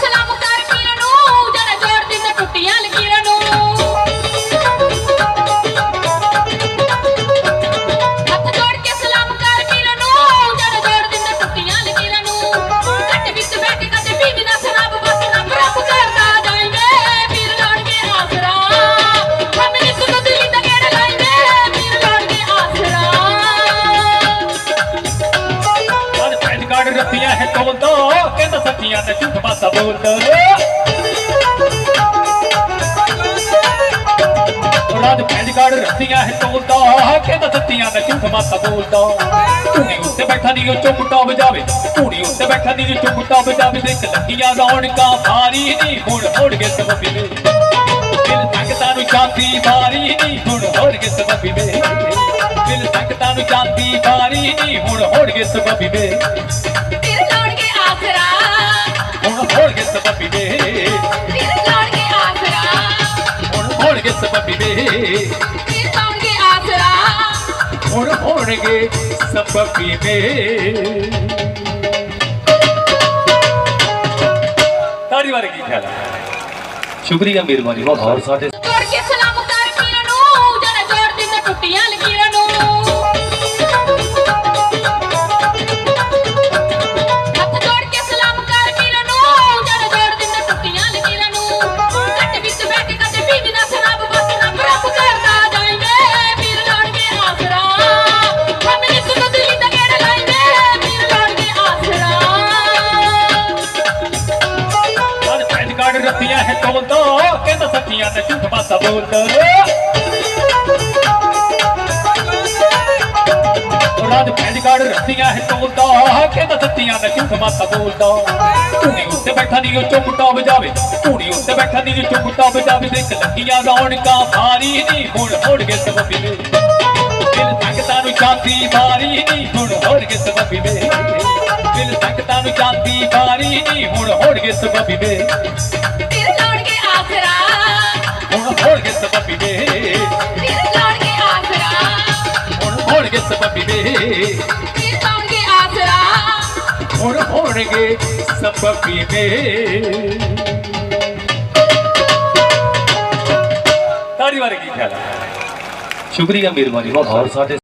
ਕੇ ਕਹਿੰਦਾ ਸੱਚੀਆਂ ਤੇ ਝੂਠ ਪਾਸਾ ਬੋਲ ਦੋ ਰਾਜ ਪੈਨ ਕਾਰਡ ਰੱਖੀਆਂ ਹੈ ਤੋਲ ਦੋ ਕਹਿੰਦਾ ਸੱਚੀਆਂ ਤੇ ਝੂਠ ਪਾਸਾ ਬੋਲ ਦੋ ਧੂਣੀ ਉੱਤੇ ਬੈਠਾ ਨਹੀਂ ਉਹ ਚੁੱਪਟਾ ਵਜਾਵੇ ਧੂਣੀ ਉੱਤੇ ਬੈਠਾ ਨਹੀਂ ਉਹ ਚੁੱਪਟਾ ਵਜਾਵੇ ਦੇਖ ਲੱਗੀਆਂ ਰੌਣਕਾਂ ਭਾਰੀ ਨਹੀਂ ਹੁਣ ਹੋਣਗੇ ਸਬਬੀ ਵੇ ਦਿਲ ਸੰਗਤਾਂ ਨੂੰ ਸ਼ਾਂਤੀ ਮਾਰੀ ਨਹੀਂ ਹੁਣ ਹੋਣਗੇ ਸਬਬੀ ਵੇ ਦਿਲ ਸੰਗਤਾਂ ਨੂੰ ਸ਼ਾਂਤੀ ਮਾਰੀ ਨਹੀਂ ਹੁਣ ਹੋਣਗੇ ਸਬਬੀ ਵੇ ਪੀਰ ਲਾਉਣਗੇ ਆਸਰਾ। ਲਾਉਣਗੇ ਆਸਰਾ। ਹੁਣ ਹੋਣਗੇ ਸਬਬੀ ਵੇ ਤਾੜੀ ਵਾਰ ਕੀ ਖਿਆਲ ਸ਼ੁਕਰੀਆ ਮਿਹਰਬਾਨੀ ਬਹੁਤ ਸਾਡੇ ਜੋੜ ਕੇ ਸਲਾਮ ਕਰ ਪੀਰ ਨੂੰ ਜਰਾ ਜੋੜ ਦਿੰਦਾ ਟੁੱਟੀਆਂ ਲਕੀਰਾਂ ਰੱਖੀਆਂ ਹੈ ਤੋਲ ਦੋ ਕਹਿੰਦਾ ਸੱਚੀਆਂ ਤੇ ਝੂਠ ਪਾਸਾ ਬੋਲ ਦੋ। ਰਾਜ ਪੈਨ ਕਾਰਡ ਰੱਖੀਆਂ ਹੈ ਤੋਲ ਦੋ ਕਹਿੰਦਾ ਸੱਚੀਆਂ ਤੇ ਝੂਠ ਪਾਸਾ ਬੋਲ ਦੋ। ਧੂਣੀ ਉੱਤੇ ਬੈਠਾ ਨਹੀਂ ਉਹ ਚੁੱਪਟਾ ਵਜਾਵੇ ਧੂਣੀ ਉੱਤੇ ਬੈਠਾ ਨਹੀਂ ਉਹ ਚੁੱਪਟਾ ਵਜਾਵੇ ਦੇਖ ਲੱਗੀਆਂ ਰੌਣਕਾਂ ਭਾਰੀ ਨਹੀਂ ਹੁਣ ਹੋਣਗੇ ਸਬਬੀ ਵੇ। ਦਿਲ ਸੰਗਤਾਂ ਨੂੰ ਸ਼ਾਂਤੀ ਮਾਰੀ ਨਹੀਂ ਹੁਣ ਹੋਣਗੇ ਸਬਬੀ ਵੇ। ਦਿਲ ਸੰਗਤਾਂ ਨੂੰ ਸ਼ਾਂਤੀ ਮਾਰੀ ਨਹੀਂ ਹੁਣ ਹੋਣਗੇ ਸਬਬੀ ਵੇ। ਹੁਣ ਹੋਣਗੇ ਸਬਬੀ ਵੇ ਪੀਰ ਲਾਉਣਗੇ ਆਸਰਾ। ਹੁਣ ਹੋਣਗੇ ਸਬਬੀ ਵੇ ਤਾੜੀ ਵਾਰ ਕੀ ਖਿਆਲ ਹੈ ਸ਼ੁਕਰੀਆ ਮਿਹਰਬਾਨੀ ਬਹੁਤ ਸਾਡੇ